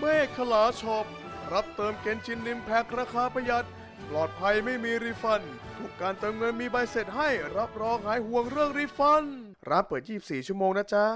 เมฆขลาช็อปรับเติมเกนชินนิมแพ็คราคาประหยัด ปลอดภัยไม่มีรีฟัน ทุกการเติมเงินมีใบเสร็จให้ รับรองหายห่วงเรื่องรีฟัน รับเปิด 24 ชั่วโมงนะจ๊ะ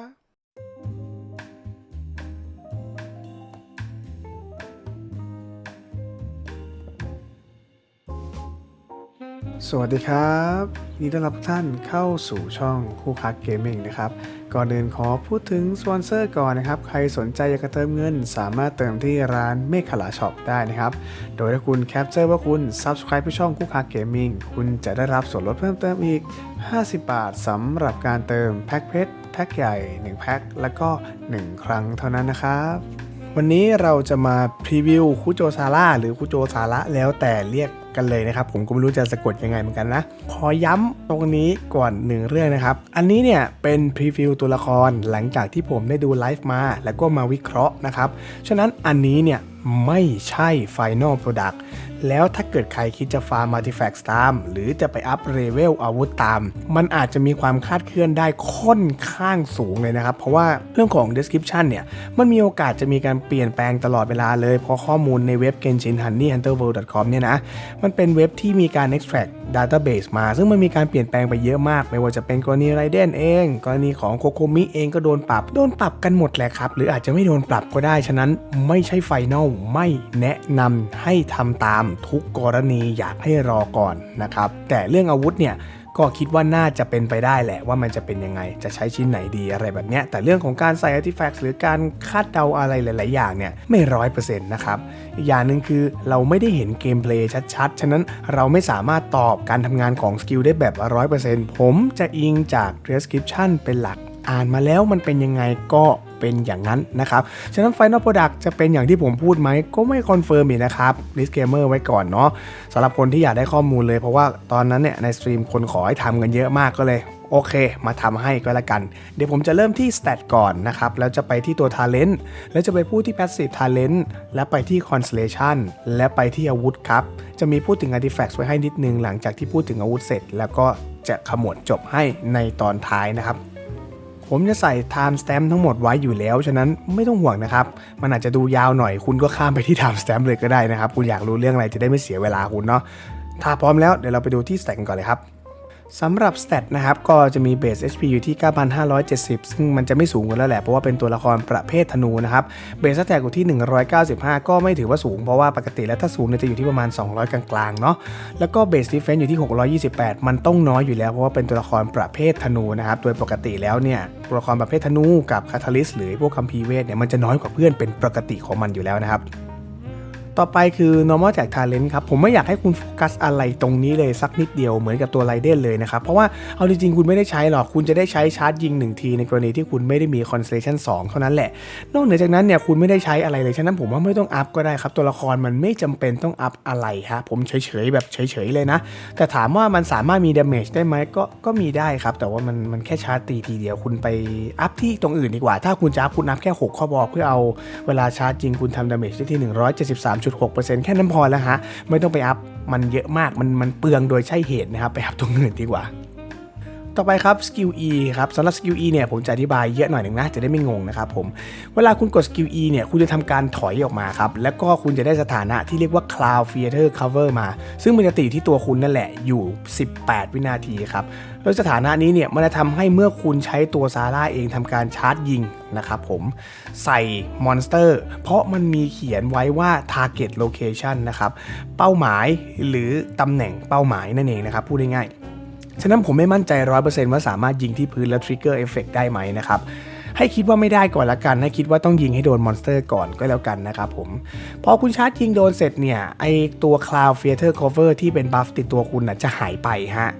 สวัสดีครับยินดีต้อนรับทุกท่านเข้าสู่ช่องคู่ค้าเกมมิ่งนะครับ ก่อนอื่นขอพูดถึงสปอนเซอร์ก่อนนะครับ ใครสนใจอยากจะเติมเงิน สามารถเติมที่ร้านเมฆขลาช็อปได้นะครับ โดยถ้าคุณแคปเจอร์ว่าคุณ Subscribe ที่ช่องคู่ค้าเกมมิ่งคุณจะได้รับส่วนลดเพิ่มเติมอีก 50 บาทสำหรับการเติมแพ็คเพชรแพ็คใหญ่ 1 แพ็คแล้วก็ 1 ครั้งเท่านั้นนะครับ วันนี้เราจะมาพรีวิวคุโจซาร่าหรือคุโจซาระแล้วแต่เรียกกันเลยนะครับ ผมก็ไม่รู้จะสะกดยังไงเหมือนกันนะ ขอย้ำตรงนี้ก่อนหนึ่งเรื่องนะครับ อันนี้เนี่ยเป็นพรีวิวตัวละครหลังจากที่ผมได้ดูไลฟ์มา แล้วก็มาวิเคราะห์นะครับ ฉะนั้นอันนี้เนี่ยไม่ใช่ Final Product แล้วถ้าเกิดใครคิดจะฟาร์ม Artifacts ตาม หรือจะไปอัพเลเวลอาวุธตาม มันอาจจะมีความคาดเคลื่อนได้ค่อนข้างสูงเลยนะครับ เพราะว่าเรื่องของ description เนี่ย มันมีโอกาสจะมีการเปลี่ยนแปลงตลอดเวลาเลย เพราะข้อมูลในเว็บ genshin honey hunter world com เนี่ยนะ มันเป็นเว็บที่มีการ extract database มา ซึ่งมันมีการเปลี่ยนแปลงไปเยอะมาก ไม่ว่าจะเป็นกรณีไรเดนเอง กรณีของโคโคมิเองก็โดนปรับ โดนปรับกันหมดแหละครับ หรืออาจจะไม่โดนปรับก็ได้ ฉะนั้นไม่ใช่ไฟนอล ไม่แนะนำให้ทำตามทุกกรณีอยากให้รอก่อนนะครับ แต่เรื่องอาวุธเนี่ยก็คิดว่าน่าจะเป็นไปได้แหละว่ามันจะเป็นยังไง จะใช้ชิ้นไหนดีอะไรแบบเนี้ยแต่เรื่องของการใส่ artifacts หรือการคาดเดาอะไรหลาย ๆ อย่างเนี่ยไม่ร้อยเปอร์เซ็นต์นะครับ อีกอย่างหนึ่งคือเราไม่ได้เห็นเกมเพลย์ชัด ๆ ฉะนั้นเราไม่สามารถตอบการทำงานของสกิลได้แบบร้อยเปอร์เซ็นต์ผมจะอิงจาก description เป็นหลักอ่านมาแล้วมันเป็นยังไงก็ เป็นอย่างนั้นนะครับ ฉะนั้น Final Product จะเป็นอย่างที่ผมพูดไหม ก็ไม่คอนเฟิร์มอีกนะครับ disclaimer ไว้ก่อนเนาะสำหรับคนที่อยากได้ข้อมูลเลย เพราะว่าตอนนั้นเนี่ยในสตรีมคนขอให้ทำกันเยอะมากก็เลยโอเค มาทำให้ก็แล้วกัน เดี๋ยวผมจะเริ่มที่ stat ก่อนนะครับ แล้วจะไปที่ตัว talent แล้วจะไปพูดที่ passive talent แล้วไปที่ constellation และไปที่อาวุธครับ จะมีพูดถึง artifacts ไว้ให้นิดนึง หลังจากที่พูดถึงอาวุธเสร็จ แล้วก็จะขมวดจบให้ในตอนท้ายนะครับ ผมจะใส่ time stamp ทั้งหมดไว้อยู่แล้ว ฉะนั้นไม่ต้องห่วงนะครับ มันอาจจะดูยาวหน่อย คุณก็ข้ามไปที่ time stamp เลยก็ได้นะครับ คุณอยากรู้เรื่องอะไรจะได้ไม่เสียเวลาคุณเนาะ ถ้าพร้อมแล้วเดี๋ยวเราไปดูที่ stat กันก่อนเลยครับ สำหรับ stat นะครับก็จะมี base HP อยู่ที่ 9,570 ซึ่งมันจะไม่สูงกันแล้วแหละ เพราะว่าเป็นตัวละครประเภทธนูนะครับ base attack อยู่ที่ 195 ก็ไม่ถือว่าสูง เพราะว่าปกติแล้วถ้าสูงเนี่ยจะอยู่ที่ประมาณ 200 กลางๆเนาะแล้วก็ base defense อยู่ที่ 628 มันต้องน้อยอยู่แล้ว เพราะว่าเป็นตัวละครประเภทธนูนะครับโดยปกติแล้วเนี่ยตัวละครประเภทธนูกับคาทาลิสหรือพวกคัมภีเวทเนี่ยมันจะน้อยกว่าเพื่อนเป็นปกติของมันอยู่แล้วนะครับ ต่อไปคือ normal tag talent ครับ ผมไม่อยากให้คุณโฟกัสอะไรตรงนี้เลยสักนิดเดียวเหมือนกับตัวไรเดนเลยนะครับ เพราะว่าเอาจริงๆ คุณไม่ได้ใช้หรอก คุณจะได้ใช้ชาร์จยิง 1 ทีในกรณีที่คุณไม่ได้มี constellation 2 เท่านั้นแหละ นอกเหนือจากนั้นเนี่ยคุณไม่ได้ใช้อะไรเลย ฉะนั้นผมว่าไม่ต้องอัพก็ได้ครับ ตัวละครมันไม่จำเป็นต้องอัพอะไรฮะผมเฉยๆแบบเฉยๆเลยนะ แต่ถามว่ามันสามารถมี damage ได้ไหมก็ก็มีได้ครับ แต่ว่ามันมันแค่ชาร์จตีทีเดียวคุณไปอัพที่ตรงอื่นดีกว่า ถ้าคุณจะอัพคุณอัพแค่ 6 ข้อบอกเพื่อเอาเวลาชาร์จจริงคุณทำ damage ได้ที่3.6%แค่นั้นพอแล้วฮะ ไม่ต้องไปอัพมันเยอะมาก มันมันเปลืองโดยใช่เหตุนะครับ ไปอัพตรงอื่นดีกว่า ต่อไปครับ skill E ครับสำหรับ skill E เนี่ยผมจะอธิบายเยอะหน่อยหนึ่งนะ จะได้ไม่งงนะครับผม เวลาคุณกด skill E เนี่ยคุณจะทำการถอยออกมาครับ แล้วก็คุณจะได้สถานะที่เรียกว่า cloud theater cover มา ซึ่งมันจะติดอยู่ที่ตัวคุณนั่นแหละอยู่ 18 วินาทีครับ โดยสถานะนี้เนี่ยมันจะทำให้เมื่อคุณใช้ตัวซาร่าเองทำการชาร์จยิงนะครับผมใส่มอนสเตอร์เพราะมันมีเขียนไว้ว่า target location นะครับเป้าหมายหรือตำแหน่งเป้าหมายนั่นเองนะครับพูดง่ายๆฉะนั้นผมไม่มั่นใจ 100%ว่าสามารถยิงที่พื้นแล้วทริกเกอร์เอฟเฟกได้ไหมนะครับ ให้คิดว่าไม่ได้ก่อนละกัน ให้คิดว่าต้องยิงให้โดนมอนสเตอร์ก่อนก็แล้วกันนะครับผม พอคุณชาร์จยิงโดนเสร็จเนี่ย ไอตัว Cloud Theater Cover ที่เป็นบัฟติดตัวคุณนะจะหายไปฮะ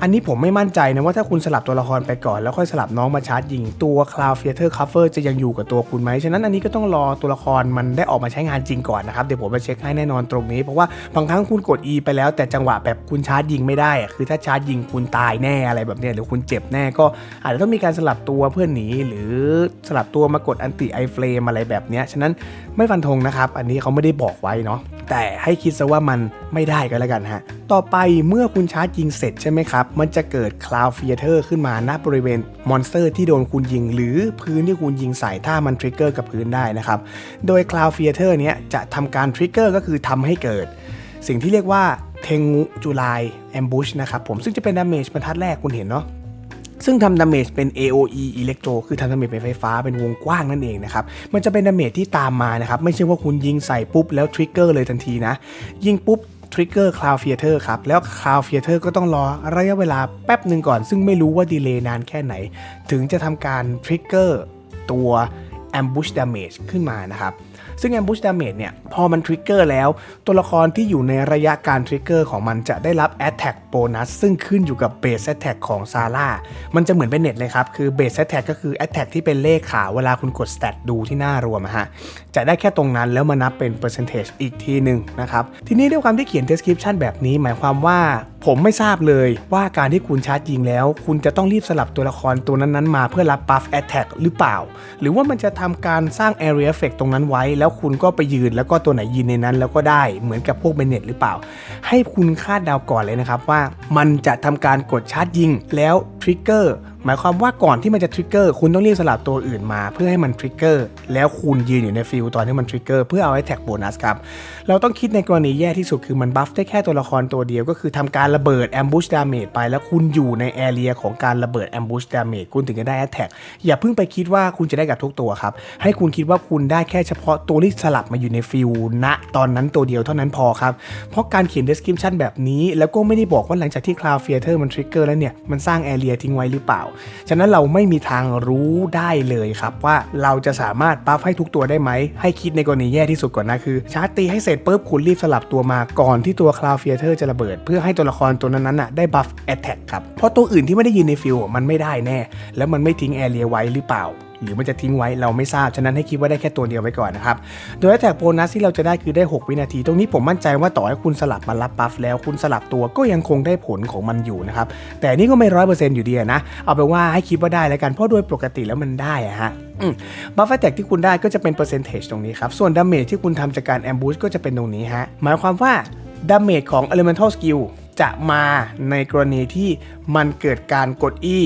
อันนี้ผมไม่มั่นใจนะว่าถ้าคุณสลับตัวละครไปก่อน แล้วค่อยสลับน้องมาชาร์จยิงตัว Cloud Theater Cover จะยังอยู่กับตัวคุณไหมฉะนั้นอันนี้ก็ต้องรอตัวละครมันได้ออกมาใช้งานจริงก่อนนะครับเดี๋ยวผมมาเช็คให้แน่นอนตรงนี้เพราะว่าบางครั้งคุณกด E ไปแล้ว แต่จังหวะแบบคุณชาร์จยิงไม่ได้คือถ้าชาร์จยิงคุณตายแน่อะไรแบบนี้หรือคุณเจ็บแน่ก็อาจจะต้องมีการสลับตัวเพื่อหนีหรือรือสลับตัวมากดอันติไอเฟลมอะไรแบบนี้ฉะนั้นไม่ฟันธงนะครับ อันนี้เขาไม่ได้บอกไว้เนาะแต่ให้คิดซะว่ามันไม่ได้ก็แล้วกันฮะ ต่อไปเมื่อคุณชาร์จยิงเสร็จใช่ไหมครับ มันจะเกิดคลาวเฟียเตอร์ขึ้นมาณบริเวณมอนสเตอร์ที่โดนคุณยิง หรือพื้นที่คุณยิงใส่ถ้ามันทริกเกอร์กับพื้นได้นะครับ โดยคลาวเฟียเตอร์เนี้ยจะทำการทริกเกอร์ก็คือทำให้เกิด สิ่งที่เรียกว่าเทงูจูไลแอมบูชนะครับผมซึ่งจะเป็นดาเมจบรรทัดแรกคุณเห็นเนาะ ซึ่งทำดาเมจเป็น AOE อิเล็กโทรคือทำดาเมจเป็นไฟฟ้าเป็นวงกว้างนั่นเองนะครับมันจะเป็นดาเมจที่ตามมานะครับไม่ใช่ว่าคุณยิงใส่ปุ๊บแล้วทริกเกอร์เลยทันทีนะยิงปุ๊บทริกเกอร์คลาวเฟียเตอร์ครับ แล้วคลาวเฟียเตอร์ก็ต้องรอระยะเวลาแป๊บหนึ่งก่อน ซึ่งไม่รู้ว่าดีเลย์นานแค่ไหน ถึงจะทำการทริกเกอร์ตัว ambush damage ขึ้นมานะครับ ซึ่ง ambush damage เนี่ยพอมันทริกเกอร์แล้ว ตัวละครที่อยู่ในระยะการทริกเกอร์ของมันจะได้รับ attack bonus ซึ่งขึ้นอยู่กับ base attack ของซาร่ามันจะเหมือนเป็นเน็ตเลยครับคือ base attack ก็คือ attack ที่เป็นเลขขาวเวลาคุณกด stat ดูที่หน้ารวมฮะจะได้แค่ตรงนั้นแล้วมานับเป็น percentage อีกทีหนึ่งนะครับทีนี้ด้วยความที่เขียน description แบบนี้หมายความว่า ผมไม่ทราบเลยว่าการที่คุณชาร์จยิงแล้ว คุณจะต้องรีบสลับตัวละครตัวนั้นๆมาเพื่อรับบัฟแอตแทกหรือเปล่า หรือว่ามันจะทำการสร้าง area effect ตรงนั้นไว้ แล้วคุณก็ไปยืนแล้วก็ตัวไหนยืนในนั้น แล้วก็ได้เหมือนกับพวกเบนเน็ตหรือเปล่า ให้คุณคาดเดาก่อนเลยนะครับว่ามันจะทำการกดชาร์จยิงแล้วทริกเกอร์ หมายความว่าก่อนที่มันจะทริกเกอร์คุณต้องเรีบสลับตัวอื่นมา เพื่อให้มันทริกเกอร์แล้วคุณยืนอยู่ในฟิลตอนที่มันทริกเกอร์เพื่อเอาไอ้แท็กโบนัสครับ เราต้องคิดในกรณีแย่ที่สุดคือมันบัฟได้แค่ตัวละครตัวเดียวก็คือทำการระเบิด ambush damage ไปแล้วคุณอยู่ในแอเรียของการระเบิด ambush damage คุณถึงจะได้ attack อย่าเพิ่งไปคิดว่าคุณจะได้กับทุกตัวครับให้คุณคิดว่าคุณได้แค่เฉพาะตัวที่สลับมาอยู่ในฟิลณตอนนั้นตัวเดียวเท่านั้นพอครับเพราะการเขียน description แบบนี้ แล้วก็ไม่ได้บอกว่าหลังจากที่ cloud theater มัน trigger แล้วเนี่ยมันสร้าง area ทิ้งไว้หรือเปล่าฉะนั้นเราไม่มีทางรู้ได้เลยครับว่าเราจะสามารถบัฟให้ทุกตัวได้ไหม ให้คิดในกรณีแย่ที่สุดก่อนนะคือชาร์จตีให้เสร็จปุ๊บคุณรีบสลับตัวมาก่อนที่ตัวคลาวเฟียเตอร์จะระเบิด เพื่อให้ตัวละครตัวนั้นๆน่ะได้บัฟแอตแทกครับเพราะตัวอื่นที่ไม่ได้ยืนในฟิลมันไม่ได้แน่ แล้วมันไม่ทิ้งแอเรียไว้หรือเปล่า หรือมันจะทิ้งไว้เราไม่ทราบ ฉะนั้นให้คิดว่าได้แค่ตัวเดียวไว้ก่อนนะครับ โดยแท็กโบนัสที่เราจะได้คือได้ 6 วินาที ตรงนี้ผมมั่นใจว่าต่อให้คุณสลับมารับบัฟแล้วคุณสลับตัวก็ยังคงได้ผลของมันอยู่นะครับ แต่นี่ก็ไม่ร้อยเปอร์เซ็นต์อยู่ดีนะ เอาเป็นว่าให้คิดว่าได้แล้วกัน เพราะโดยปกติแล้วมันได้อะฮะบัฟเฟตแท็กที่คุณได้ก็จะเป็นเปอร์เซนเทจตรงนี้ครับ ส่วนดาเมจที่คุณทำจากการแอมบูชก็จะเป็นตรงนี้ฮะ หมายความว่าดาเมจของ Elemental Skill จะมาในกรณีที่มันเกิดการกด E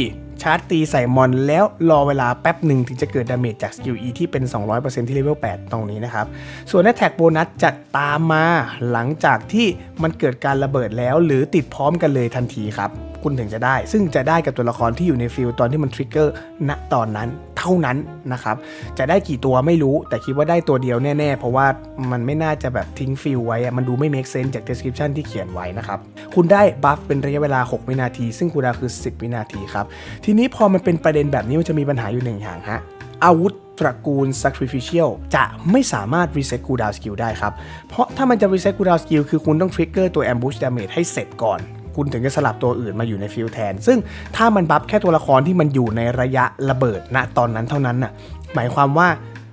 ชาร์จตีใส่มอนแล้วรอเวลาแป๊บหนึ่งถึงจะเกิดดาเมจจากสกิล E ที่เป็น 200%ที่เลเวล 8 ตรงนี้นะครับ ส่วนแอตแทกโบนัสจะตามมาหลังจากที่มันเกิดการระเบิดแล้ว หรือติดพร้อมกันเลยทันทีครับ คุณถึงจะได้ ซึ่งจะได้กับตัวละครที่อยู่ในฟิลตอนที่มันทริกเกอร์ณตอนนั้นเท่านั้นนะครับ จะได้กี่ตัวไม่รู้ แต่คิดว่าได้ตัวเดียวแน่ๆ เพราะว่ามันไม่น่าจะแบบทิ้งฟิลไว้ มันดูไม่ make sense จาก description ที่เขียนไว้นะครับ คุณได้บัฟเป็นระยะเวลา 6 วินาที ซึ่งคูลดาคือ 10 วินาทีครับ ทีนี้พอมันเป็นประเด็นแบบนี้มันจะมีปัญหาอยู่หนึ่งอย่างฮะอาวุธตระกูล sacrificial จะไม่สามารถ reset cooldown skill ได้ครับ เพราะถ้ามันจะ reset cooldown skill คือคุณต้อง trigger ตัว ambush damage ให้เสร็จก่อน คุณถึงจะสลับตัวอื่นมาอยู่ในฟิลแทน ซึ่งถ้ามันบัฟแค่ตัวละครที่มันอยู่ในระยะระเบิดณตอนนั้นเท่านั้นน่ะหมายความว่า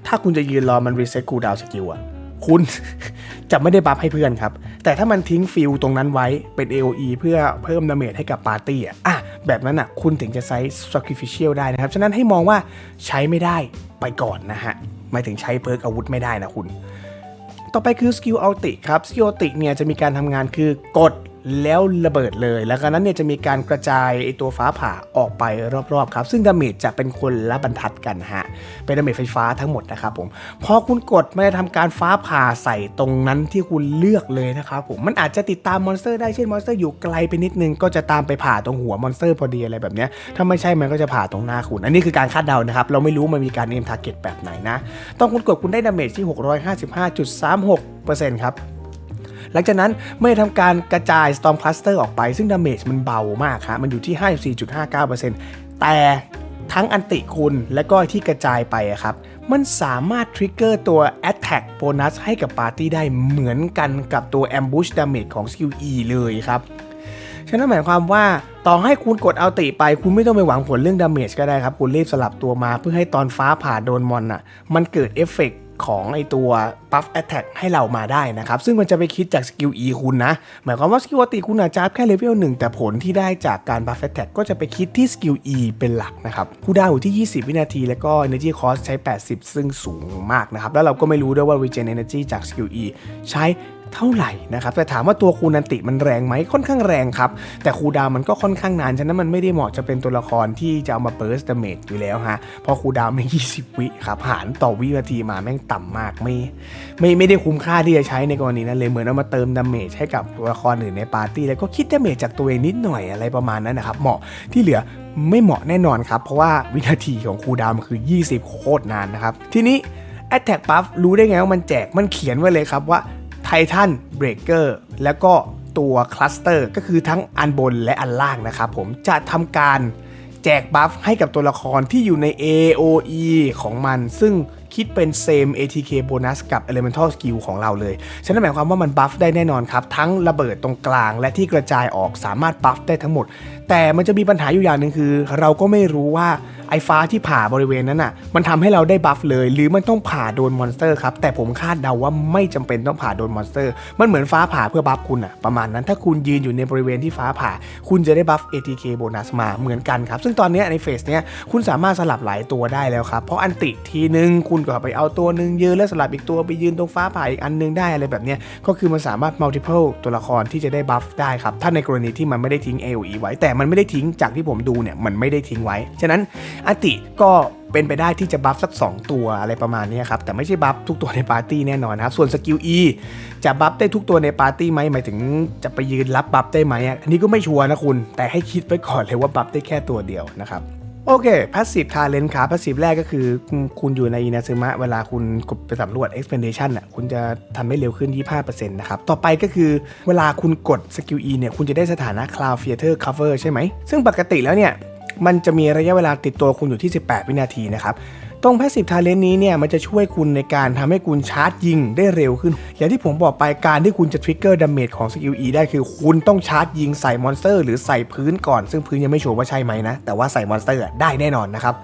ถ้าคุณจะยืนรอมัน reset cooldown skill อะคุณจะไม่ได้บัฟให้เพื่อนครับ แต่ถ้ามันทิ้งฟิลตรงนั้นไว้เป็น AOE เพื่อเพิ่มดาเมจให้กับปาร์ตี้อะอะแบบนั้นอะคุณถึงจะใช้ sacrificial ได้นะครับ ฉะนั้นให้มองว่าใช้ไม่ได้ไปก่อนนะฮะหมายถึงใช้เพิร์กอาวุธไม่ได้นะคุณ ต่อไปคือสกิลอัลติครับ สกิลอัลติเนี่ยจะมีการทำงานคือกด แล้วระเบิดเลย แล้วก็นั้นเนี่ยจะมีการกระจายไอตัวฟ้าผ่าออกไปรอบๆครับซึ่งดาเมจจะเป็นคนละบรรทัดกันฮะเป็นดาเมจไฟฟ้าทั้งหมดนะครับผมพอคุณกดมันจะทำการฟ้าผ่าใส่ตรงนั้นที่คุณเลือกเลยนะครับผมมันอาจจะติดตามมอนสเตอร์ได้เช่นมอนสเตอร์อยู่ไกลไปนิดนึงก็จะตามไปผ่าตรงหัวมอนสเตอร์พอดีอะไรแบบนี้ถ้าไม่ใช่มันก็จะผ่าตรงหน้าคุณ อันนี้คือการคาดเดานะครับเราไม่รู้มันมีการเอมทาร์เก็ตแบบไหนนะต้องคุณกดคุณได้ดาเมจที่ 655.36%ครับ หลังจากนั้นเมื่อทำการกระจาย Storm Cluster ออกไป ซึ่งดาเมจมันเบามากครับมันอยู่ที่ 54.59%แต่ทั้งอันติคุณและก็ที่กระจายไปอะครับ มันสามารถทริกเกอร์ตัว Attack Bonus ให้กับปาร์ตี้ได้เหมือนกันกับตัว Ambush Damage ของ Skill E เลยครับ ฉะนั้นหมายความว่าต่อให้คุณกดเอาติไป คุณไม่ต้องไปหวังผลเรื่องดาเมจก็ได้ครับ คุณรีบสลับตัวมาเพื่อให้ตอนฟ้าผ่าโดนมอนอะ มันเกิดเอฟเฟกต์ ของไอตัว buff attack ให้เรามาได้นะครับ ซึ่งมันจะไปคิดจากสกิล E คุณนะ หมายความว่าสกิลปกติคุณอาจจะแค่เลเวลหนึ่งแต่ผลที่ได้จากการ buff attack ก็จะไปคิดที่สกิล E เป็นหลักนะครับคูดาวอยู่ที่ 20 วินาที แล้วก็ energy cost ใช้ 80 ซึ่งสูงมากนะครับ แล้วเราก็ไม่รู้ด้วยว่า regen energy จากสกิล E ใช้ เท่าไหร่นะครับแต่ถามว่าตัวคูนันติมันแรงไหมค่อนข้างแรงครับ แต่คูดาวมันก็ค่อนข้างนาน ฉะนั้นมันไม่ได้เหมาะจะเป็นตัวละครที่จะเอามาเบิร์สเดเมจอยู่แล้วฮะเพราะคูดาวน์แม่ง20 วิครับหารต่อวินาทีมาแม่งต่ำมากไม่ ไม่ไม่ได้คุ้มค่าที่จะใช้ในกรณีนั้นเลยเหมือนเอามาเติมดาเมจให้กับตัวละครอื่นในปาร์ตี้แล้วก็คิดดาเมจจากตัวเองนิดหน่อยอะไรประมาณนั้นนะครับเหมาะที่เหลือไม่เหมาะแน่นอนครับ เพราะว่าวินาทีของคูดาวมันคือ 20 โคตรนานนะครับ ทีนี้ Attack Buff รู้ได้ไงว่ามันแจกมันเขียนไว้เลยครับว่า Titan Breaker แล้วก็ตัวคลัสเตอร์ก็คือทั้งอันบนและอันล่างนะครับผมจะทำการแจกบัฟให้กับตัวละครที่อยู่ใน AOE ของมัน ซึ่งคิดเป็น same ATK bonus กับ elemental skill ของเราเลย ฉะนั้นหมายความว่ามันบัฟได้แน่นอนครับ ทั้งระเบิดตรงกลางและที่กระจายออกสามารถบัฟได้ทั้งหมด แต่มันจะมีปัญหาอยู่อย่างหนึ่งคือ เราก็ไม่รู้ว่าไอ้ฟ้าที่ผ่าบริเวณนั้นน่ะ มันทำให้เราได้บัฟเลย หรือมันต้องผ่าโดนมอนสเตอร์ครับ แต่ผมคาดเดาว่าไม่จำเป็นต้องผ่าโดนมอนสเตอร์ มันเหมือนฟ้าผ่าเพื่อบัฟคุณอะประมาณนั้น ถ้าคุณยืนอยู่ในบริเวณที่ฟ้าผ่า คุณจะได้บัฟ ATK โบนัสมาเหมือนกันครับ ซึ่งตอนนี้ในเฟสเนี้ย คุณสามารถสลับหลายตัวได้แล้วครับ เพราะอันติทีนึงคุณก็ไปเอาตัวหนึ่งยืนแล้วสลับอีกตัวไปยืนตรงฟ้าผ่าอีกอันนึงได้อะไรแบบเนี้ย ก็คือมันสามารถ multiple ตัวละครที่จะได้บัฟได้ครับ ถ้าในกรณีที่มันไม่ได้ทิ้ง AOE ไว้ แต่มันไม่ได้ทิ้งจากที่ผมดูเนี่ย มันไม่ได้ทิ้งไว้ ฉะนั้นอติก็เป็นไปได้ที่จะบัฟสัก 2 ตัวอะไรประมาณนี้ครับ แต่ไม่ใช่บัฟทุกตัวในปาร์ตี้แน่นอนนะครับ ส่วนสกิล E จะบัฟได้ทุกตัวในปาร์ตี้ไหมหมายถึงจะไปยืนรับบัฟได้ไหมอันนี้ก็ไม่ชัวร์นะคุณ แต่ให้คิดไว้ก่อนเลยว่าบัฟได้แค่ตัวเดียวนะครับโอเค Passive Talent ครับ Passive แรกก็คือคุณอยู่ในอินาซึมะเวลาคุณกดไปสำรวจ Expedition อะคุณจะทำได้เร็วขึ้น 25%นะครับ ต่อไปก็คือเวลาคุณกดสกิล E เนี่ย คุณจะได้สถานะ Cloud Theater Cover ใช่ไหม ซึ่งปกติแล้วเนี่ย มันจะมีระยะเวลาติดตัวคุณอยู่ที่ 18 วินาทีนะครับตรง Passive Talent นี้เนี่ยมันจะช่วยคุณในการทำให้คุณชาร์จยิงได้เร็วขึ้น อย่างที่ผมบอกไปการที่คุณจะทริกเกอร์ดาเมจของสกิล E ได้คือคุณต้องชาร์จยิงใส่มอนสเตอร์หรือใส่พื้นก่อน ซึ่งพื้นยังไม่ชัวร์ว่าใช่ไหมนะ แต่ว่าใส่มอนสเตอร์ได้แน่นอนนะครับ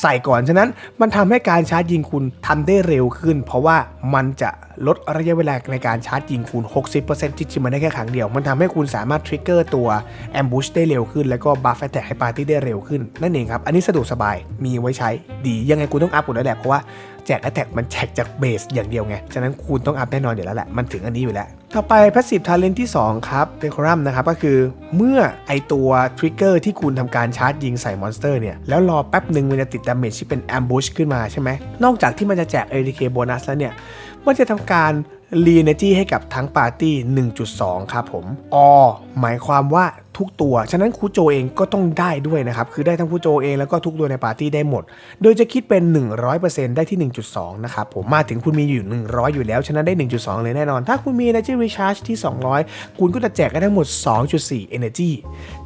ใส่ก่อน ฉะนั้นมันทำให้การชาร์จยิงคุณทำได้เร็วขึ้น เพราะว่ามันจะลดระยะเวลาในการชาร์จยิงคุณ 60%จริงๆมันได้แค่ครั้งเดียว มันทำให้คุณสามารถทริกเกอร์ตัว Ambush ได้เร็วขึ้น แล้วก็บัฟแอตแทกให้ปาร์ตี้ได้เร็วขึ้น นั่นเองครับ อันนี้สะดวกสบาย มีไว้ใช้ ดี ยังไงคุณต้องอัพหมดแล้วแหละ เพราะว่าแจกแอตแทกมันแจกจากเบสอย่างเดียวไง ฉะนั้นคุณต้องอัพแน่นอนอยู่แล้วแหละ มันถึงอันนี้อยู่แล้ว ต่อไป Passive Talent ที่ 2 ครับเป็นคอรัมนะครับ ก็คือเมื่อไอตัวทริกเกอร์ที่คุณทำการชาร์จยิงใส่มอนสเตอร์เนี่ย แล้วรอแป๊บหนึ่งมันจะติดดาเมจที่เป็นแอมบูชขึ้นมาใช่ไหม นอกจากที่มันจะแจก ATK โบนัสแล้วเนี่ย มันจะทำการรีเนจี้ให้กับทั้งปาร์ตี้ 1.2 ครับผม อ หมายความว่า ทุกตัว ฉะนั้นครูโจเองก็ต้องได้ด้วยนะครับ คือได้ทั้งครูโจเองแล้วก็ทุกตัวในปาร์ตี้ได้หมด โดยจะคิดเป็น 100%ได้ที่ 1.2 นะครับผมมาถึงคุณมีอยู่ 100 อยู่แล้ว ฉะนั้นได้ 1.2 เลยแน่นอน ถ้าคุณมี Energy Recharge ที่ 200 คุณก็จะแจกได้ทั้งหมด 2.4 Energy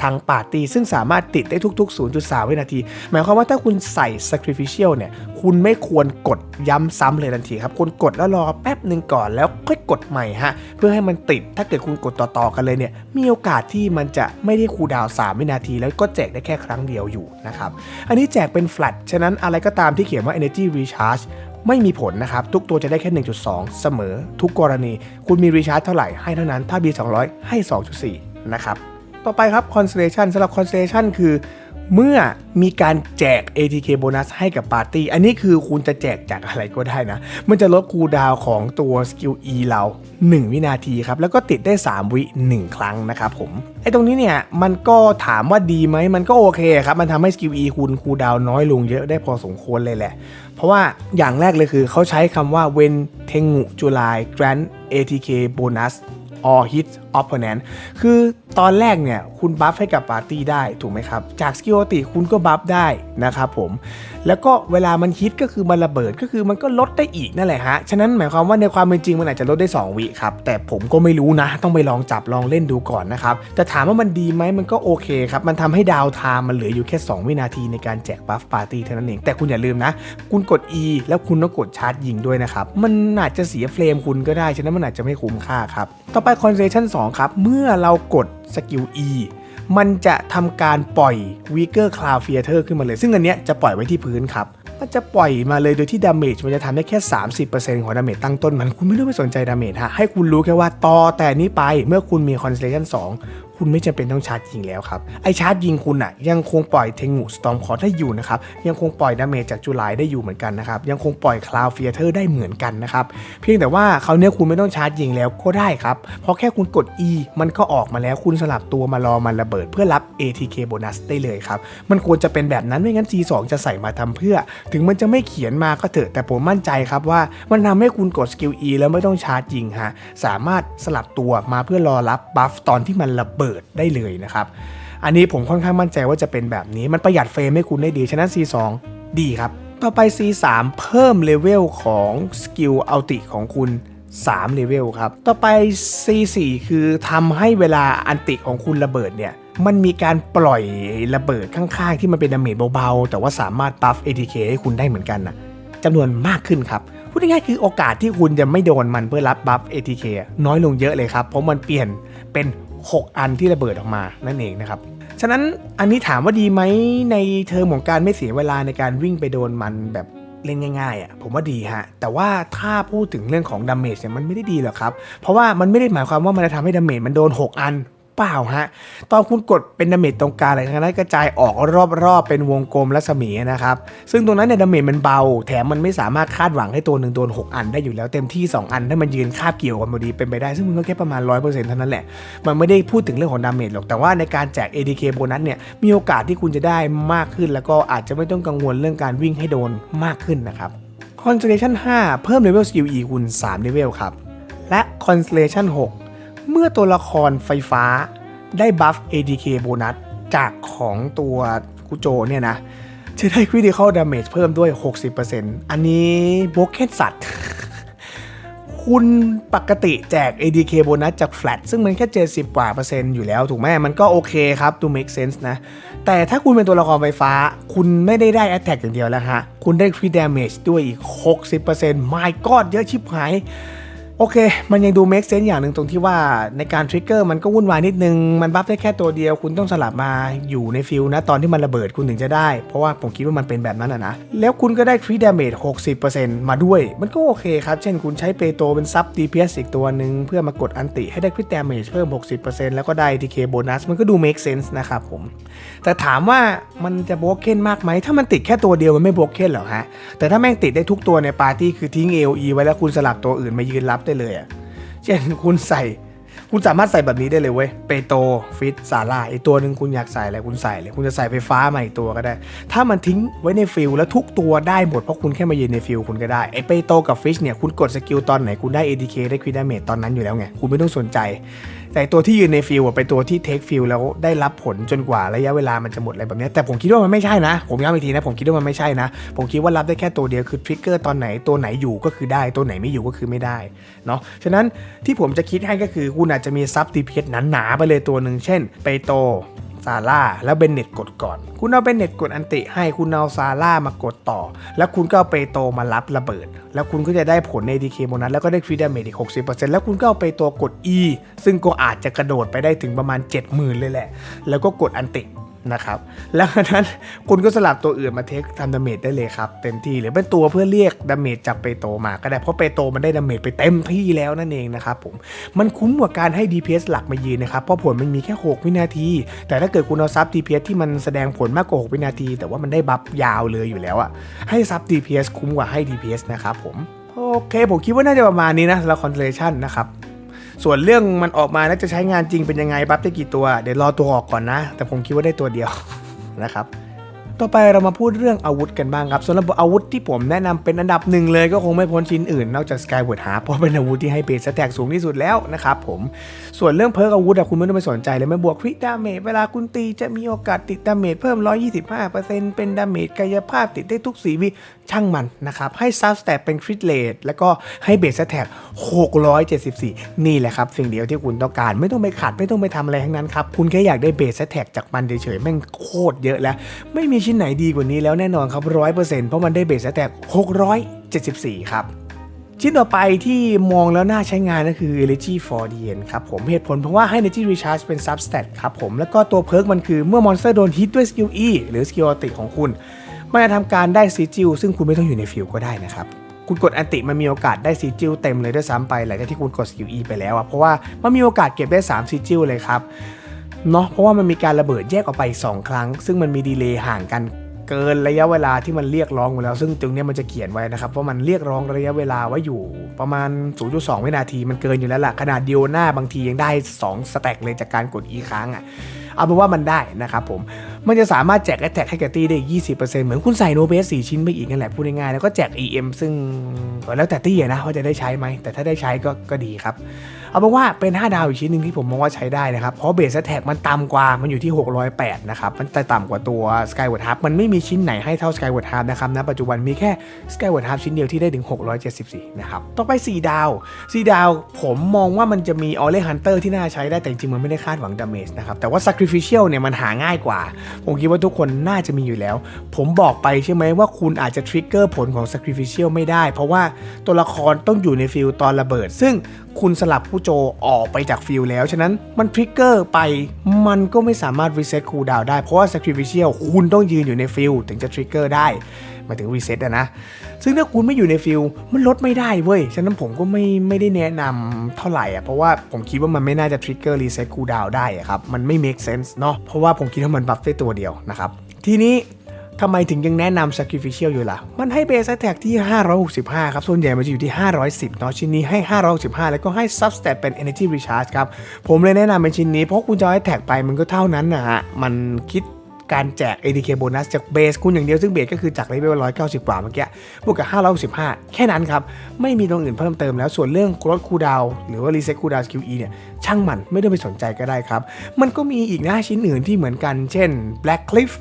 ทั้งปาร์ตี้ซึ่งสามารถติดได้ทุก ๆ 0.3 วินาที หมายความว่าถ้าคุณใส่ Sacrificial เนี่ยคุณไม่ควรกดย้ำซ้ำเลยทันทีครับคุณกดแล้วรอแป๊บหนึ่งก่อนแล้วค่อยกดใหม่ฮะเพื่อให้มันติดถ้าเกิดคุณกดต่อๆกันเลยเนี่ยมีโอกาสที่มันจะไม่ได้คูดาวน์3วินาทีแล้วก็แจกได้แค่ครั้งเดียวอยู่นะครับ อันนี้แจกเป็น flat ฉะนั้นอะไรก็ตามที่เขียนว่า energy recharge ไม่มีผลนะครับ ทุกตัวจะได้แค่ 1.2 เสมอ ทุกกรณี คุณมี recharge เท่าไหร่ให้เท่านั้นถ้า B 200 ให้ 2.4 นะครับ ต่อไปครับ constellation สำหรับ constellation คือ เมื่อมีการแจก ATK โบนัสให้กับปาร์ตี้ อันนี้คือคุณจะแจกจากอะไรก็ได้นะ มันจะลดคูดาวของตัวสกิล E เรา 1 วินาทีครับ แล้วก็ติดได้ 3 วิ 1 ครั้งนะครับผม ไอ้ตรงนี้เนี่ย มันก็ถามว่าดีไหม มันก็โอเคครับ มันทำให้สกิล E คุณคูดาวน้อยลงเยอะได้พอสมควรเลยแหละ เพราะว่าอย่างแรกเลยคือเขาใช้คำว่า when tengu july grant ATK bonus or hit opponent คือตอนแรกเนี่ยคุณบัฟให้กับปาร์ตี้ได้ถูกไหมครับ จากสกิลปกติคุณก็บัฟได้นะครับผม แล้วก็เวลามันฮิตก็คือมันระเบิดก็คือมันก็ลดได้อีกนั่นแหละฮะ ฉะนั้นหมายความว่าในความเป็นจริงมันอาจจะลดได้ 2 วิครับ แต่ผมก็ไม่รู้นะ ต้องไปลองจับลองเล่นดูก่อนนะครับ แต่ถามว่ามันดีไหมมันก็โอเคครับ มันทำให้ดาวไทม์มันเหลืออยู่แค่ 2 วินาทีในการแจกบัฟปาร์ตี้เท่านั้นเอง แต่คุณอย่าลืมนะ คุณกด E แล้วคุณต้องกดชาร์จยิงด้วยนะครับ มันอาจจะเสียเฟรมคุณก็ได้ ฉะนั้นมันอาจจะไม่คุ้มค่าครับ ต่อไป Concentration 2ครับ เมื่อเรากดสกิล E มันจะทำการปล่อย Weaker Cloud Theater ขึ้นมาเลย ซึ่งอันเนี้ยจะปล่อยไว้ที่พื้นครับ มันจะปล่อยมาเลยโดยที่ดาเมจมันจะทำได้แค่ 30%ของดาเมจตั้งต้น มันคุณไม่ต้องไปสนใจดาเมจฮะ ให้คุณรู้แค่ว่าต่อแต่นี้ไปเมื่อคุณมี Constellation 2 คุณไม่จำเป็นต้องชาร์จยิงแล้วครับ ไอชาร์จยิงคุณอะยังคงปล่อยเทงูสตอมคอร์ได้อยู่นะครับ ยังคงปล่อยดาเมจจากจุลายได้อยู่เหมือนกันนะครับ ยังคงปล่อยคลาวเฟียเตอร์ได้เหมือนกันนะครับ เพียงแต่ว่าเขาเนี้ยคุณไม่ต้องชาร์จยิงแล้วก็ได้ครับ เพราะแค่คุณกด E มันก็ออกมาแล้วคุณสลับตัวมารอมันระเบิดเพื่อรับ ATK โบนัสได้เลยครับ มันควรจะเป็นแบบนั้นไม่งั้น G2 จะใส่มาทำเพื่อ ถึงมันจะไม่เขียนมาก็เถอะแต่ผมมั่นใจครับว่ามันทำให้คุณกดสกิล E แล้วไม่ต้องชาร์จยิงฮะสามารถสลับตัวมาเพื่อรอรับบัฟตอนที่มันระเบิดได้เลยนะครับ อันนี้ผมค่อนข้างมั่นใจว่าจะเป็นแบบนี้ มันประหยัดเฟรมให้คุณได้ดี ฉะนั้น C2 ดีครับ ต่อไป C3 เพิ่มเลเวลของสกิลอัลติของคุณ3เลเวลครับ ต่อไป C4 คือทำให้เวลาอันติของคุณระเบิดเนี่ย มันมีการปล่อยระเบิดข้างๆ ที่มันเป็นดาเมจเบาๆ แต่ว่าสามารถบัฟ ATK ให้คุณได้เหมือนกันนะจำนวนมากขึ้นครับ พูดง่ายๆคือโอกาสที่คุณจะไม่โดนมันเพื่อรับบัฟ ATK น้อยลงเยอะเลยครับ เพราะมันเปลี่ยนเป็น 6 อันที่ระเบิดออกมานั่นเองนะครับ ฉะนั้นอันนี้ถามว่าดีไหมในเทอมของการไม่เสียเวลาในการวิ่งไปโดนมันแบบเล่นง่ายๆอะผมว่าดีฮะ แต่ว่าถ้าพูดถึงเรื่องของดาเมจเนี่ยมันไม่ได้ดีหรอกครับ เพราะว่ามันไม่ได้หมายความว่ามันจะทำให้ดาเมจมันโดน 6 อัน เปล่าฮะ ตอนคุณกดเป็นดาเมจตรงกลางอะไรทั้งนั้นกระจายออกรอบๆ เป็นวงกลมรัศมีนะครับ ซึ่งตรงนั้นเนี่ยดาเมจมันเบา แถมมันไม่สามารถคาดหวังให้ตัวหนึ่งโดน6 อันได้อยู่แล้วเต็มที่ 2 อันถ้ามันยืนคาบเกี่ยวกันพอดีเป็นไปได้ ซึ่งมันก็แค่ประมาณ 100%เท่านั้นแหละ มันไม่ได้พูดถึงเรื่องของดาเมจหรอกแต่ว่าในการแจก ADK โบนัสเนี่ยมีโอกาสที่คุณจะได้มากขึ้น แล้วก็อาจจะไม่ต้องกังวลเรื่องการวิ่งให้โดนมากขึ้นนะครับ Constellation 5 เพิ่มเลเวลสกิล E คุณ3เลเวลครับและ Constellation 6 เมื่อตัวละครไฟฟ้าได้บัฟ ADK โบนัสจากของตัวกุโจเนี่ยนะ จะได้ Critical Damage เพิ่มด้วย 60%อันนี้โบเกนสัตว์คุณปกติแจก ADK โบนัสจาก Flat ซึ่งมันแค่ 70 กว่าเปอร์เซ็นต์อยู่แล้วถูกไหมมันก็โอเคครับดู make sense นะ แต่ถ้าคุณเป็นตัวละครไฟฟ้า คุณไม่ได้ได้ Attack อย่างเดียวแล้วฮะ คุณได้ Crit Damage ด้วยอีก 60% My God เยอะชิบหาย โอเค มันยังดู make sense อย่างหนึ่งตรงที่ว่าในการทริกเกอร์มันก็วุ่นวายนิดนึง มันบัฟได้แค่ตัวเดียว คุณต้องสลับมาอยู่ในฟิลนะ ตอนที่มันระเบิดคุณถึงจะได้ เพราะว่าผมคิดว่ามันเป็นแบบนั้นอะนะ แล้วคุณก็ได้ crit damage 60%มาด้วย มันก็โอเคครับ เช่นคุณใช้เปโตเป็นซับ DPS อีกตัวหนึ่งเพื่อมากดอันติให้ได้ crit damage เพิ่ม 60%แล้วก็ได้ TK bonus มันก็ดู make sense นะครับผม แต่ถามว่ามันจะโบรกเก้นมากไหม ถ้ามันติดแค่ตัวเดียวมันไม่โบรกเก้นหรอฮะ แต่ถ้าแม่งติดได้ทุกตัวในปาร์ตี้คือทิ้ง AOE ไว้แล้วคุณสลับตัวอื่นมายืนรับได้เลยอะเช่นคุณใส่ คุณสามารถใส่แบบนี้ได้เลยเว้ย เปโตฟิตซาร่าไอตัวหนึ่งคุณอยากใส่อะไรคุณใส่เลย คุณจะใส่ไฟฟ้ามาอีกตัวก็ได้ ถ้ามันทิ้งไว้ในฟิลแล้วทุกตัวได้หมดเพราะคุณแค่มายืนในฟิลคุณก็ได้ ไอเปโตกับฟิชเนี่ยคุณกดสกิลตอนไหนคุณได้ ADK ได้ควีดเมจตอนนั้นอยู่แล้วไง คุณไม่ต้องสนใจ แต่ตัวที่ยืนในฟิลเป็นตัวที่เทคฟิลแล้วได้รับผลจนกว่าระยะเวลามันจะหมดอะไรแบบนี้แต่ผมคิดว่ามันไม่ใช่นะ ผมย้ำอีกทีนะผมคิดว่ามันไม่ใช่นะ ผมคิดว่ารับได้แค่ตัวเดียวคือทริกเกอร์ตอนไหนตัวไหนอยู่ก็คือได้ตัวไหนไม่อยู่ก็คือไม่ได้เนาะฉะนั้นที่ผมจะคิดให้ก็คือคุณอาจจะมีซับดีเพสหนาๆไปเลยตัวหนึ่งเช่นเปโต ซาร่าแล้วเบนเน็ตกดก่อน คุณเอาเบนเน็ตกดอันติให้คุณเอาซาร่ามากดต่อ แล้วคุณก็เอาเปโตมารับระเบิด แล้วคุณก็จะได้ผลในดีเคโบนัสแล้วก็ได้ฟรีดาเมจอีก60%แล้วคุณก็เอาเปโตกด E ซึ่งก็อาจจะกระโดดไปได้ถึงประมาณ 70,000 เลยแหละ แล้วก็กดอันติ นะครับ แล้วนั้นคุณก็สลับตัวอื่นมาเทคทำดาเมจได้เลยครับ เต็มที่หรือเป็นตัวเพื่อเรียกดาเมจจากเปโตมาก็ได้เพราะเปโตมันได้ดาเมจไปเต็มที่แล้วนั่นเองนะครับผมมันคุ้มกว่าการให้ DPS หลักมายืนนะครับเพราะผลมันมีแค่ 6 วินาที แต่ถ้าเกิดคุณเอาซับ DPS ที่มันแสดงผลมากกว่า 6 วินาที แต่ว่ามันได้บัฟยาวเลยอยู่แล้วอะให้ซับ DPS คุ้มกว่าให้ DPS นะครับผมโอเค ผมคิดว่าน่าจะประมาณนี้นะสำหรับ Constellation นะครับ ส่วนเรื่องมันออกมาแล้วจะใช้งานจริงเป็นยังไงบัฟได้กี่ตัว เดี๋ยวรอตัวออกก่อนนะ แต่ผมคิดว่าได้ตัวเดียวนะครับต่อไปเรามาพูดเรื่องอาวุธกันบ้างครับสำหรับอาวุธที่ผมแนะนำเป็นอันดับหนึ่งเลยก็คงไม่พ้นชิ้นอื่นนอกจาก Skyward Harp เพราะเป็นอาวุธที่ให้เบสแท็กสูงที่สุดแล้วนะครับผม ส่วนเรื่องเพิร์กอาวุธอะคุณไม่ต้องไปสนใจเลยไม่บวกคริดาเมจเวลาคุณตีจะมีโอกาสติดดาเมจเพิ่ม 125%เป็นดาเมจกายภาพติดได้ทุกสีวิ ช่างมันนะครับ ให้ซับสแตทเป็นคริดเลทแล้วก็ให้เบสแท็ก674 นี่แหละครับ สิ่งเดียวที่คุณต้องการไม่ต้องไปขัดไม่ต้องไปทำอะไรทั้งนั้นครับ คุณแค่อยากได้เบสแท็กจากมันเฉยๆแม่งโคตรเยอะแล้ว ไม่มีชิ้นไหนดีกว่านี้แล้วแน่นอนครับ100%เพราะมันได้เบสแท็ก674 ครับชิ้นต่อไปที่มองแล้วน่าใช้งานก็คือ Elegy for the End ครับผมเหตุผลเพราะว่าให้ Energy Recharge เป็น Substat ครับผม แล้วก็ตัวเพิร์กมันคือเมื่อมอนสเตอร์โดนฮิตด้วยสกิล E หรือสกิลอติของคุณ มันจะทำการได้ซีจิลซึ่งคุณไม่ต้องอยู่ในฟิลก็ได้นะครับคุณกดอันติมันมีโอกาสได้ซีจิลเต็มเลยด้วยซ้ำไปหลังจากที่คุณกดสกิล E ไปแล้วอะเพราะว่ามันมีโอกาสเก็บได้3ซีจิลเลยครับเนาะเพราะว่ามันมีการระเบิดแยกออกไป 2 ครั้ง ซึ่งมันมีดีเลย์ห่างกันเกินระยะเวลาที่มันเรียกร้องมาแล้ว ซึ่งตรงนี้มันจะเขียนไว้นะครับว่ามันเรียกร้องระยะเวลาไว้อยู่ประมาณ 0.2 วินาทีมันเกินอยู่แล้วล่ะขนาดเดียวหน้าบางทียังได้ 2 สแต็กเลยจากการกด E ค้างอะเอาเป็นว่ามันได้นะครับผม มันจะสามารถแจกแอตแทกให้แกตี้ได้อีก20%เหมือนคุณใส่โนเบส4ชิ้นไปอีกนั่นแหละพูดง่ายๆแล้วก็แจก EM ซึ่งก็แล้วแต่ตี้นะว่าจะได้ใช้ไหมแต่ถ้าได้ใช้ก็ก็ดีครับ เอาเป็นว่าเป็น 5 ดาวอีกชิ้นหนึ่งที่ผมมองว่าใช้ได้นะครับ เพราะเบสแท็กมันต่ำกว่ามันอยู่ที่ 608 นะครับ มันจะต่ำกว่าตัว Skyward Harp มันไม่มีชิ้นไหนให้เท่า Skyward Harp นะครับณปัจจุบันมีแค่ Skyward Harp ชิ้นเดียวที่ได้ถึง 674 นะครับ ต่อไป 4 ดาว 4 ดาวผมมองว่ามันจะมี o l e Hunter ที่น่าใช้ได้แต่จริงมันไม่ได้คาดหวังดาเมจนะครับแต่ว่า Sacrificial เนี่ยมันหาง่ายกว่า ผมคิดว่าทุกคนน่าจะมีอยู่แล้ว ผมบอกไปใช่ไหมว่าคุณอาจจะทริกเกอร์ผลของ Sacrificial ไม่ได้ เพราะว่าตัวละครต้องอยู่ในฟิลตอนระเบิด ซึ่งคุณสลับผู้โจออกไปจากฟิลแล้ว ฉะนั้นมันทริกเกอร์ไปมันก็ไม่สามารถรีเซ็ตคูลดาวได้ เพราะว่า Sacrificial คุณต้องยืนอยู่ในฟิลถึงจะทริกเกอร์ได้หมายถึงรีเซ็ตอะนะ ซึ่งถ้าคุณไม่อยู่ในฟิลมันลดไม่ได้เว้ย ฉะนั้นผมก็ไม่ไม่ได้แนะนำเท่าไหร่อะ เพราะว่าผมคิดว่ามันไม่น่าจะทริกเกอร์รีเซ็ตคูลดาวได้ครับ มันไม่ make sense เนาะเพราะว่าผมคิดว่ามันบัฟได้ตัวเดียวนะครับ ทีนี้ ทำไมถึงยังแนะนำ sacrificial อยู่ล่ะ มันให้เบสแท็กที่ 565 ครับ ส่วนใหญ่มันจะอยู่ที่ 510 เนาะ ชิ้นนี้ให้ 565 แล้วก็ให้ substat เป็น energy recharge ครับ ผมเลยแนะนำเป็นชิ้นนี้ เพราะคุณจะให้แท็กไปมันก็เท่านั้นนะฮะ มันคิดการแจก ADK โบนัสจากเบสคุณอย่างเดียวซึ่งเบสก็คือจากเลเวล190 กว่าเมื่อกี้ บวกกับ 565 แค่นั้นครับ ไม่มีตรงอื่นเพิ่มเติมแล้ว ส่วนเรื่องลดคูดาวหรือว่ารีเซ็ตคูดาว QE เนี่ย ช่างมันไม่ต้องไปสนใจก็ได้ครับ มันก็มีอีกหน้าชิ้นอื่นที่เหมือนกัน เช่น Black Cliff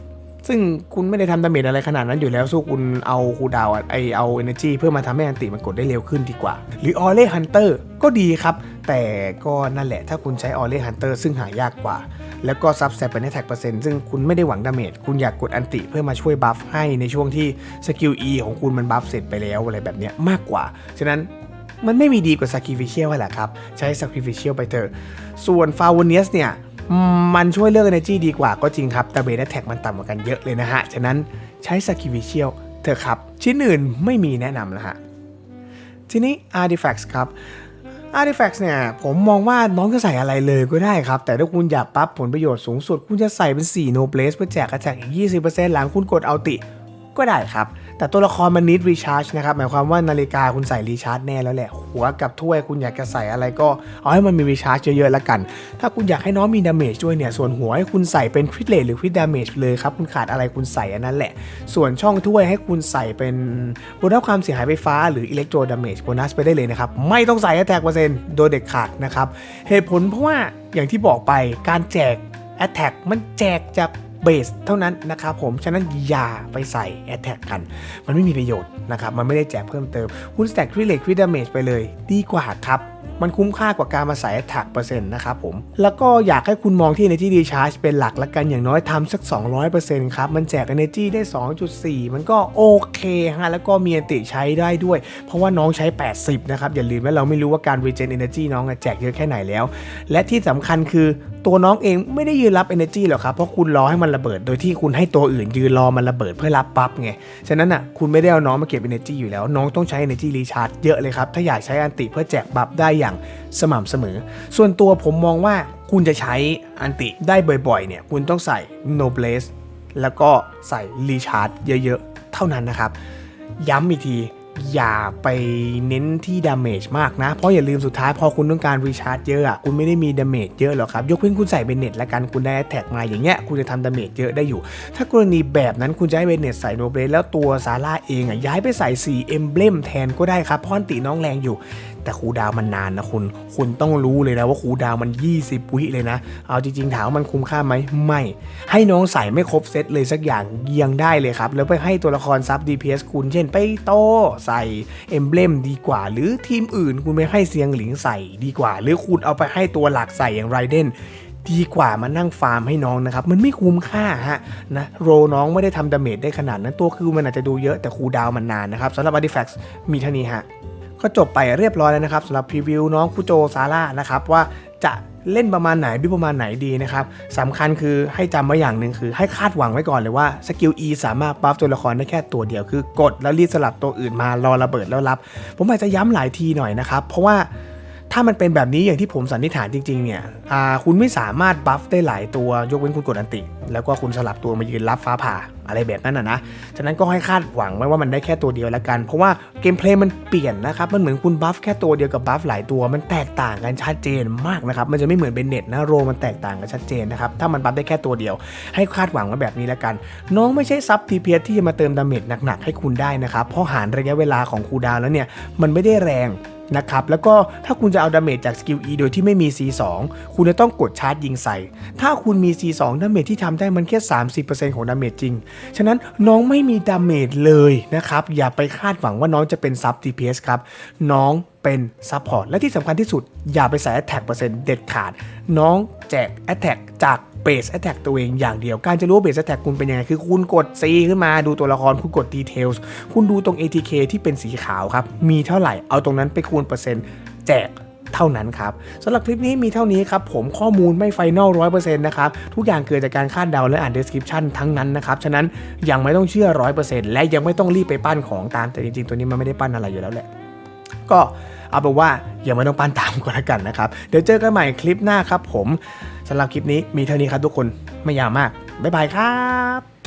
ซึ่งคุณไม่ได้ทำดาเมจอะไรขนาดนั้นอยู่แล้วสู้คุณเอาคูดาวไอเอา energy เพื่อมาทำให้อันติมันกดได้เร็วขึ้นดีกว่า หรือ o l e Hunter ก็ดีครับ แต่ก็นั่นแหละถ้าคุณใช้ o l e Hunter ซึ่งหายากกว่า แล้วก็ซับแซปเป็นแท็กเปอร์เซ็นต์ซึ่งคุณไม่ได้หวังดาเมจคุณอยากกดอันติเพื่อมาช่วยบัฟให้ในช่วงที่สกิล E ของคุณมันบัฟเสร็จไปแล้วอะไรแบบนี้มากกว่าฉะนั้นมันไม่มีดีกว่า Sacrificial แหละครับ ใช้ Sacrificial ไปเถอะ ส่วน f a v o n i u s เนี่ย มันช่วยเรื่อง energy ดีกว่าก็จริงครับ แต่เบสแท็กมันต่ำกว่ากันเยอะเลยนะฮะ ฉะนั้นใช้ Sacrificial เถอะครับ ชิ้นอื่นไม่มีแนะนำนะฮะ ทีนี้ Artifacts ครับ Artifacts เนี่ย ผมมองว่าน้องจะใส่อะไรเลยก็ได้ครับ แต่ถ้าคุณอยากปั๊บผลประโยชน์สูงสุด คุณจะใส่เป็น 4 Noblesse เพื่อแจกกระจกอีก 20%หลังคุณกดเอาติก็ได้ครับ แต่ตัวละครมันนิดรีชาร์จนะครับ หมายความว่านาฬิกาคุณใส่รีชาร์จแน่แล้วแหละ หัวกับถ้วยคุณอยากจะใส่อะไรก็ เอาให้มันมีรีชาร์จเยอะๆแล้วกัน ถ้าคุณอยากให้น้องมีดาเมจด้วยเนี่ย ส่วนหัวให้คุณใส่เป็นคริตเลทหรือคริตดาเมจเลยครับ คุณขาดอะไรคุณใส่อันนั้นแหละ ส่วนช่องถ้วยให้คุณใส่เป็นโบนัสความเสียหายไฟฟ้าหรืออิเล็กโทรดาเมจโบนัสไปได้เลยนะครับ ไม่ต้องใส่แท็กเปอร์เซ็นต์โดยเด็ดขาดนะครับ เหตุผลเพราะว่าอย่างที่บอกไปการแจก Attack มันแจกจาก เบสเท่านั้นนะครับผม ฉะนั้นอย่าไปใส่ Attack กัน มันไม่มีประโยชน์นะครับ มันไม่ได้แจกเพิ่มเติม คุณแตกคริเลตคริดาเมจไปเลย ดีกว่าครับมันคุ้มค่ากว่าการมาใส่ Attack เปอร์เซ็นต์นะครับผม แล้วก็อยากให้คุณมองที่ Energy Recharge เป็นหลักละกันอย่างน้อยทำสัก 200%ครับ มันแจก Energy ได้ 2.4 มันก็โอเคฮะ แล้วก็มีอันติใช้ได้ด้วย เพราะว่าน้องใช้ 80 นะครับ อย่าลืมว่าเราไม่รู้ว่าการ Regen Energy น้องอะแจกเยอะแค่ไหนแล้ว และที่สำคัญคือตัวน้องเองไม่ได้ยืนรับ Energy หรอกครับ เพราะคุณรอให้มันระเบิด โดยที่คุณให้ตัวอื่นยืนรอมันระเบิดเพื่อรับปั๊บไง ฉะนั้นอะคุณไม่ได้เอาน้องมาเก็บ Energy อยู่แล้ว น้องต้องใช้ Energy Recharge เยอะเลยครับ ถ้าอยากใช้อันติเพื่อแจกบัฟได้อย่างสม่ำเสมอ ส่วนตัวผมมองว่าคุณจะใช้อันติได้บ่อยๆเนี่ยคุณต้องใส่ Noblesse แล้วก็ใส่ Recharge เยอะๆ เท่านั้นนะครับ ย้ำอีกทีอย่าไปเน้นที่ดาเมจมากนะ เพราะอย่าลืมสุดท้ายพอคุณต้องการรีชาร์จเยอะอะคุณไม่ได้มีดาเมจเยอะหรอกครับ ยกเว้นคุณใส่เบนเน็ตละกันคุณได้แท็กมาอย่างเงี้ยคุณจะทำดาเมจเยอะได้อยู่ ถ้ากรณีแบบนั้นคุณจะให้เบนเน็ตใส่โนเบรแล้วตัวซาร่าเองอะย้ายไปใส่4เอมเบลมแทนก็ได้ครับพรอนติน้องแรงอยู่ แต่คูดาวมันนานนะคุณ คุณต้องรู้เลยนะว่าคูดาวน์มัน 20 วิเลยนะ เอาจริงๆถามว่ามันคุ้มค่าไหมไม่ ให้น้องใส่ไม่ครบเซตเลยสักอย่างยังได้เลยครับ แล้วไปให้ตัวละครซับ DPS คุณเช่นไปโตใส่เอมเบลมดีกว่า หรือทีมอื่นคุณไปให้เซียงหลิงใส่ดีกว่า หรือคุณเอาไปให้ตัวหลักใส่อย่างไรเดนดีกว่ามานั่งฟาร์มให้น้องนะครับ มันไม่คุ้มค่าฮะนะโรน้องไม่ได้ทำดาเมจได้ขนาดนั้นตัวคือมันอาจจะดูเยอะแต่คูดาวมันนานนะครับสำหรับ Artifacts มีเท่านี้ฮะ ก็จบไปเรียบร้อยแล้วนะครับสำหรับพรีวิวน้องคุโจซาร่านะครับว่าจะเล่นประมาณไหนบิวประมาณไหนดีนะครับสำคัญคือให้จำไว้อย่างหนึ่งคือ ให้คาดหวังไว้ก่อนเลยว่าสกิล E สามารถบัฟตัวละครได้แค่ตัวเดียวคือกดแล้วรีดสลับตัวอื่นมารอระเบิดแล้วรับ ผมอาจจะย้ำหลายทีหน่อยนะครับ เพราะว่าถ้ามันเป็นแบบนี้อย่างที่ผมสันนิษฐานจริงๆเนี่ยอาคุณไม่สามารถบัฟได้หลายตัวยกเว้นคุณกดอันติ แล้วก็คุณสลับตัวมายืนรับฟ้าผ่า อะไรแบบนั้นนะนะ ฉะนั้นก็ให้คาดหวังไว้ว่ามันได้แค่ตัวเดียวแล้วกัน เพราะว่าเกมเพลย์มันเปลี่ยนนะครับ มันเหมือนคุณบัฟแค่ตัวเดียวกับบัฟหลายตัว มันแตกต่างกันชัดเจนมากนะครับ มันจะไม่เหมือนเป็นเน็ตนะโรมันแตกต่างกันชัดเจนนะครับ ถ้ามันบัฟได้แค่ตัวเดียว ให้คาดหวังไว้แบบนี้แล้วกัน น้องไม่ใช่ซับทีเพียที่จะมาเติมดาเมจหนักๆให้คุณได้นะครับ เพราะหารระยะเวลาของคูดาวแล้วเนี่ย มันไม่ได้แรง นะครับ แล้วก็ถ้าคุณจะเอาดาเมจจากสกิล E โดยที่ไม่มี C2 คุณจะต้องกดชาร์จยิงใส่ ถ้าคุณมี C2 ดาเมจที่ทำได้มันแค่ 30%ของดาเมจจริง ฉะนั้นน้องไม่มีดาเมจเลยนะครับ อย่าไปคาดหวังว่าน้องจะเป็นซับ DPS ครับ น้องเป็นซัพพอร์ต และที่สำคัญที่สุด อย่าไปใส่ Attack เปอร์เซ็นต์เด็ดขาด น้องแจก Attack จาก เบส Attack ตัวเองอย่างเดียว การจะรู้ว่าเบส Attack คุณเป็นยังไง คือคุณกด C ขึ้นมาดูตัวละครคุณกด Details คุณดูตรง ATK ที่เป็นสีขาวครับ มีเท่าไหร่เอาตรงนั้นไปคูณเปอร์เซ็นต์แจกเท่านั้นครับสำหรับคลิปนี้มีเท่านี้ครับ ผมข้อมูลไม่ไฟนอลร้อยเปอร์เซ็นต์นะครับ ทุกอย่างเกิดจากการคาดเดาและอ่าน description ทั้งนั้นนะครับ ฉะนั้นยังไม่ต้องเชื่อร้อยเปอร์เซ็นต์และยังไม่ต้องรีบไปปั้นของตามแต่จริง ๆ ตัวนี้มันไม่ได้ปั้นอะไรอยู่แล้วแหละ ก็เอาเป็นว่ายังไม่ต้องปั้นตามก็แล้วกันนะครับ เดี๋ยวเจอกันใหม่คลิปหน้าครับผม สำหรับคลิปนี้มีเท่านี้ครับทุกคนไม่ยาวมากบ๊ายบายครับ